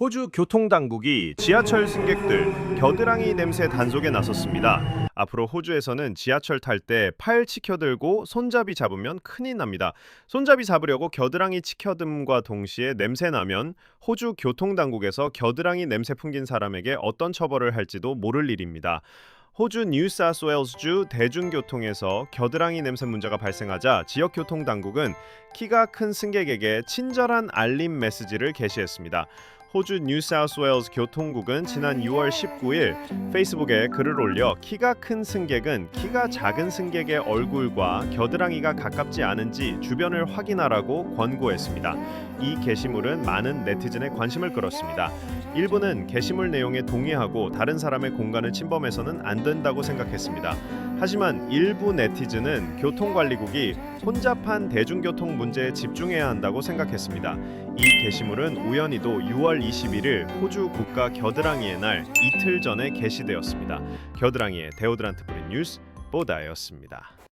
호주 교통당국이 지하철 승객들 겨드랑이 냄새 단속에 나섰습니다. 앞으로 호주에서는 지하철 탈 때 팔 치켜들고 손잡이 잡으면 큰일 납니다. 손잡이 잡으려고 겨드랑이 치켜듦과 동시에 냄새 나면 호주 교통당국에서 겨드랑이 냄새 풍긴 사람에게 어떤 처벌을 할지도 모를 일입니다. 호주 뉴사스웨일스주 대중교통에서 겨드랑이 냄새 문제가 발생하자 지역 교통 당국은 키가 큰 승객에게 친절한 알림 메시지를 게시했습니다. 호주 뉴사우스웨일스 교통국은 지난 6월 19일 페이스북에 글을 올려 키가 큰 승객은 키가 작은 승객의 얼굴과 겨드랑이가 가깝지 않은지 주변을 확인하라고 권고했습니다. 이 게시물은 많은 네티즌의 관심을 끌었습니다. 일부는 게시물 내용에 동의하고 다른 사람의 공간을 침범해서는 안 된다고 생각했습니다. 하지만 일부 네티즌은 교통관리국이 혼잡한 대중교통 문제에 집중해야 한다고 생각했습니다. 이 게시물은 우연히도 6월 21일 호주 국가 겨드랑이의 날 이틀 전에 게시되었습니다. 겨드랑이의 데오드란트 뿌린 뉴스 보다였습니다.